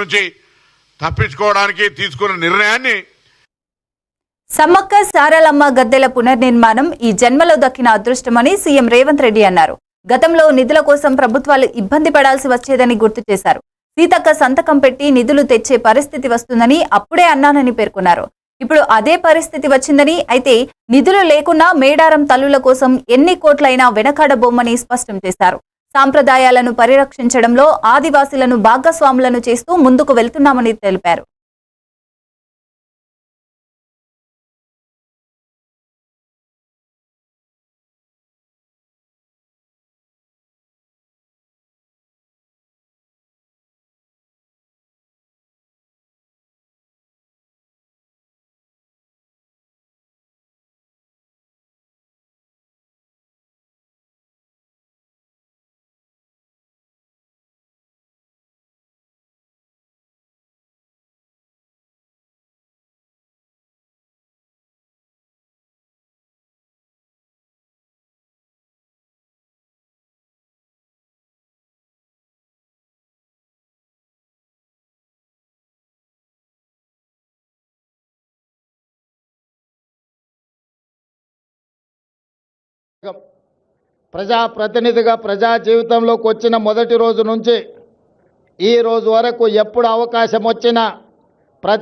నుంచి తప్పించుకోవడానికి తీసుకున్న నిర్ణయాన్ని సమ్మక్క సారలమ్మ గద్దెల పునర్నిర్మాణం ఈ జన్మలో దక్కిన అదృష్టమని సీఎం రేవంత్ రెడ్డి అన్నారు. గతంలో నిధుల కోసం ప్రభుత్వాలు ఇబ్బంది పడాల్సి వచ్చేదని గుర్తు చేశారు. సీతక్క సంతకం పెట్టి నిధులు తెచ్చే పరిస్థితి వస్తుందని అప్పుడే అన్నానని పేర్కొన్నారు. ఇప్పుడు అదే పరిస్థితి వచ్చిందని అయితే నిధులు లేకున్నా మేడారం తల్లుల కోసం ఎన్ని కోట్లైనా వెనకాడబొమ్మని స్పష్టం చేశారు. సాంప్రదాయాలను పరిరక్షించడంలో ఆదివాసీలను భాగస్వాములను చేస్తూ ముందుకు వెళ్తున్నామని తెలిపారు. ప్రజాప్రతినిధిగా ప్రజా జీవితంలోకి వచ్చిన మొదటి రోజు నుంచి ఈ రోజు వరకు ఎప్పుడు అవకాశం వచ్చినా